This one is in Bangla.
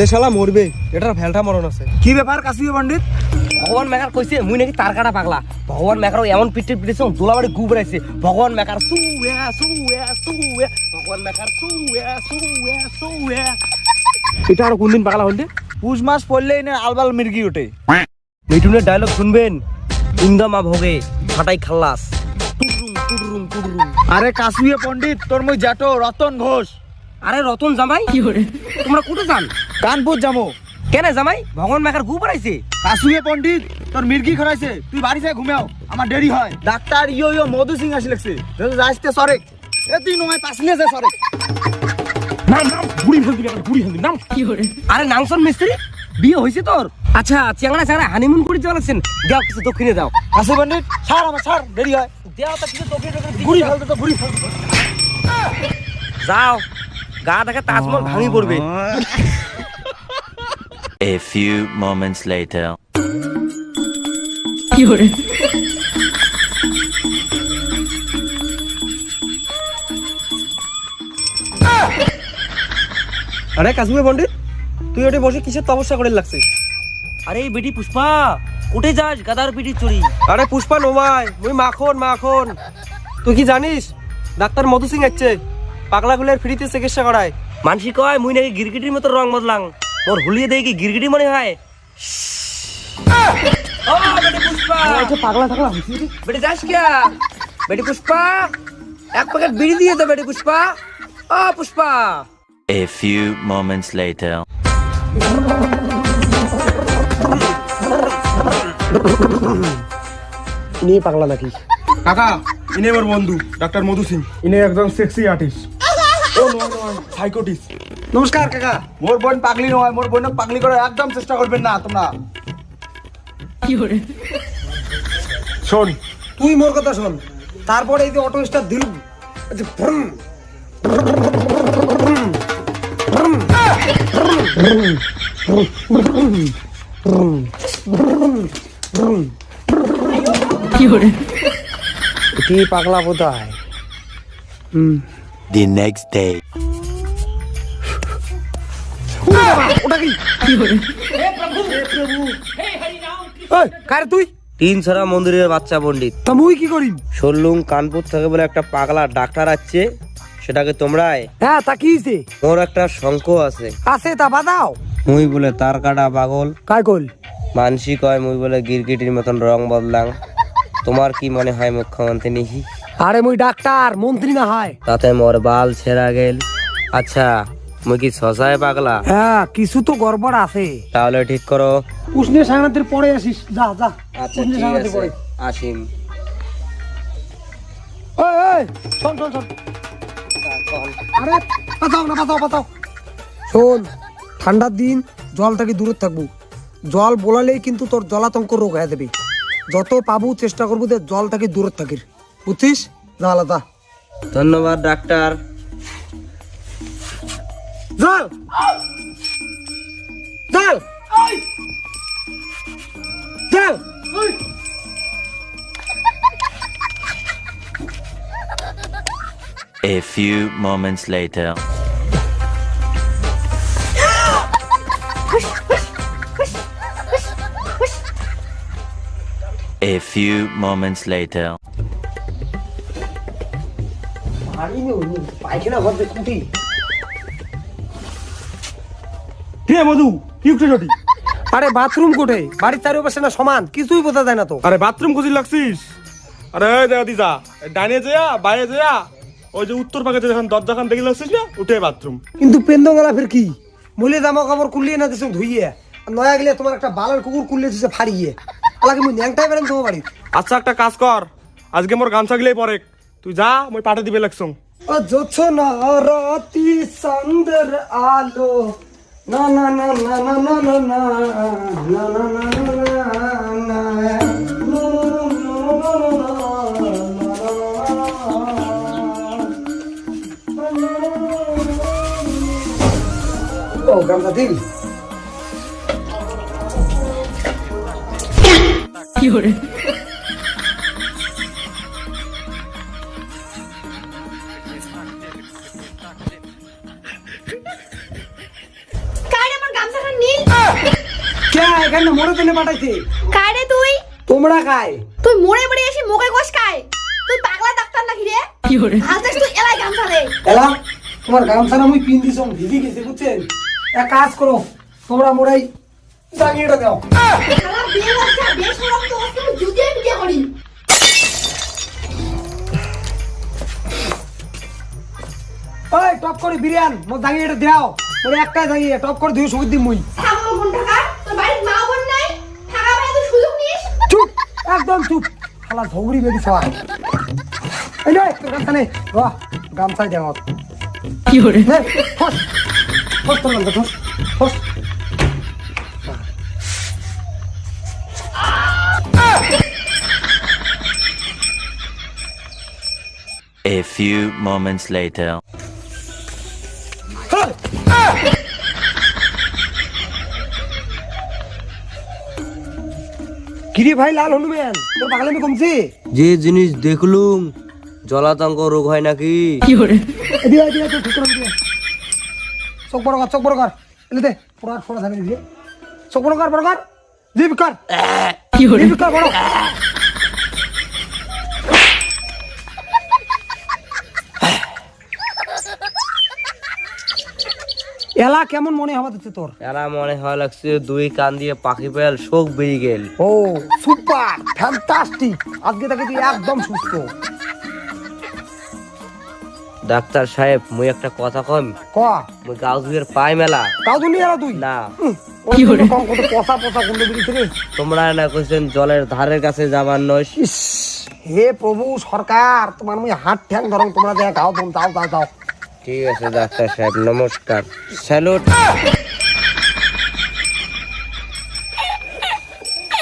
এ শালা মরবে। এটার মরণ আছে। কি ব্যাপার কাশিও পণ্ডিত? ভগবান মেকার কইছে মুই নাকি তার কাটা পাগলা। ভগবান মেকার এমন পিটে পিটেছে দোলাবাড়ি গু বেড়াইছে। ভগবান মেকার সুয়া ভগবান মেকার সুয়া সুয়া এটা আর কোনদিন পাগলা পুষ মাস পড়লেই না আলবাল মির্গি ওঠে মিঠুনের ডায়লগ শুনবেন? ইন্দমা ভোগে ফাটাই খাল্লাস। আরে কাশিও পণ্ডিত তোর মই জাটো রতন ঘোষ। আরে রতন জামাই? তোমরা কোটে যান। কানপুর যাব। কেন জামাই? ভগবান মেকার গু বেড়াইছে কাশিও পণ্ডিত তোর মির্গি খরাইছে তুই বাড়ি যায় ঘুমাও আমার দেরি হয়। ডাক্তার ইয়ো ইয়ো মধু সিং আসি লাগছে যাইতে সরে এ তুই নয় পাশলে যে সরে নাম নাম বুড়ি ফেলবি না বুড়ি ফেলবি। নাম। আরে নাংসন মিস্ত্রি বিয়ে হয়েছে তোর? আচ্ছা চেংড়া চেংড়া হানিমুন করে চলেছেন। যাও কিছু দক্ষিণে যাও। কাশি পণ্ডিত ছাড় আমার ছাড় দেরি হয়। দেও তো কিছু দক্ষিণে দক্ষিণে বুড়ি ফেলতে তো বুড়ি ফেলতে যাও। গা দেখে তাজমহল ভাঙি পড়বে। A few moments later. আরে কাশ্মীর পণ্ডিত তুই ওটা বসে কিসের তপস্যা করে লাগছে আরে এই বেটি পুষ্পা কোটে যাস গাদার পিটি চড়ি। আরে পুষ্পা নোমাই মুই মাখন মাখন। তুই কি জানিস? ডাক্তার মধু সিং আসছে পাগলা গুলের ফ্রিতে চিকিৎসা করায়। মানসি কয় মুই নাকি গিরগিটির মতো রং বদলাং। মোর হুলিয়ে দেই কি গিরগিটি মনে হয়? পুষ্পা পাগলা বেটি যাস কিয়া? বেটি পুষ্পা এক প্যাকেট বিড়ি দিয়ে দে বেটি পুষ্পা। ও Pushpa. A few moments later. নিয়ে পাগলা নাকি? কাকা ইনি আমার বন্ধু ডাক্তার মধু সিং ইনি একজন সেক্সি আর্টিস্ট ও নয় নমস্কার কাকা। মোর বোন পাগলি নয় মোর বোন পাগলি করে একদম চেষ্টা করবেন না তোমরা। শোন। তুই মোর কথা শোন। তারপরে এই যে অটো স্টার দিল আচ্ছা, ভ্রুম, কি পাগলা কোথায় The next day. কারে তুই? তিন ছড়া মন্দিরের বাচ্চা পণ্ডিত। তা মুই কি করিম? শুনলুম কানপুর থেকে বলে একটা পাগলা ডাক্তার আছে সেটাকে তোমরাই হ্যাঁ তা কি হইছে? মোর একটা শঙ্খ আছে। আছে তা বাদাও মুই বলে তার কাটা পাগল। কাই কইল মানসি কয় মুই বলে গিরগিটির মতন রং বদলাং। তোমার কি মনে হয় মুখ্যমন্ত্রী নিহি আরে মুই ডাক্তার মন্ত্রী না হয়। তাতে মোর বাল ছেঁড়া গেল। আচ্ছা মুই কি শশায় পাগলা? হ্যাঁ কিছু তো গড়বড় আছে। তাহলে ঠিক করো। উষ্ণে সাংনাতের পরে আসিস। যা যা আচ্ছা উষ্ণে ঠিক সাংনাতের আছে। পরে। আসিম। ওই ওই শোন শোন শোন। আরে বাঁচাও না বাঁচাও বাঁচাও শোন ঠান্ডার দিন জল থেকে দূরে থাকব। জল বোলালেই কিন্তু তোর জলাতঙ্ক রোগ হয়ে যাবে। যত পাবো চেষ্টা করব যে জল থেকে দূরে থাকির। বুঝছিস যা আলাদা ধন্যবাদ ডাক্তার জল জল জল A few moments later. A few moments later. পায়খানা ভরতে কুটি কে মধু? কি উঠে আরে বাথরুম কোঠে বাড়ির চারিপাশে না সমান কিছুই বোঝা যায় না তো। আরে বাথরুম খুঁজি লাগছিস? আরে দেখা দি যা ডানে যেয়া বাইরে যেয়া ওই যে উত্তর পাকে যখন দরজাখান দেখে লাগছিস না? উঠে বাথরুম। কিন্তু পেন্দঙ্গলা ফের কি? মলে জামা কাপড় কুলিয়ে না দিছো ধুইয়ে। নয়া গেলে তোমার একটা বালার কুকুর কুলিয়ে দিছে ফাড়িয়ে। আলাকে মুই ন্যাংটাই বেরেন তোমার বাড়ি আচ্ছা একটা কাজ কর। আজকে মোর গামছা গিলেই পরে তুই যা মই পাঠে দিবে লাগছং জোছনা রাতি সন্দের আলো না না না না না না না না না না না না না ও এখানে মরে জন্য পাঠাইছে? কায় রে তুই? তোমরা খায় তুই মরে মরে এসে মুখে কোষ খায়। তুই পাগলা ডাক্তার নাকি রে? কি করে? হালতেস তুই এলাই গামছা রে এলা তোমার গামছা না মুই পিন দিছ ভিজি গেছে বুঝছেন? এক কাজ করো তোমরা মোরাই দাঁড়িয়েটা দাও। শালা বিয়ে বাচ্চা বিয়ে সরম তো ওকে আমি জুতিয়ে বিয়ে করি। ওই টপ করে বিরিয়ান মোর দাঁড়িয়েটা দাও। মোরে একটাই দাঁড়িয়ে টপ করে দুই সুবিধি মুই থাকা বোন টাকা তোর বাড়ির মা বোন নাই থাকা ভাই তুই সুযোগ নিস চুপ একদম চুপ। শালা ঝগড়ি বেরি সবাই এই নে তোর গামছা নে। বাহ গামছাই দেও কি হরে ফস। ফস তোর গামছা ফস। ফস। A few moments later. কিরে ভাই লাল হনুমান তোর পাগলামি কমছে? যে জিনিস দেখলুম জলাতঙ্ক রোগ হয় নাকি? এদিকে এদিকে তুই ঠিক করে দিবি চোখ বড় কর চোখ বড় কর। এলে দে পুরা ফোড়া থাকে দিবি চোখ বড় কর বড় কর। কি কর বড়। এলা কেমন মনে হওয়া দিচ্ছে তোর? এরা মনে হয় লাগছে দুই কান দিয়ে পাখি পেল শোক বেরিয়ে গেল। ও সুপার ফ্যান্টাস্টিক আজকে থেকে তুই একদম সুস্থ। ডাক্তার সাহেব মুই একটা কথা কম? ক? মুই পাই মেলা। তুই নিয়ে এলা তুই? না। তোমরা না কইছেন জলের ধারের কাছে যাবার নয়। হে প্রভু সরকার তোমার মুই হাত ঠ্যাং ধরং তোমরা যা গাও যাও যাও যাও। ঠিক আছে ডাক্তার সাহেব নমস্কার। স্যালুট।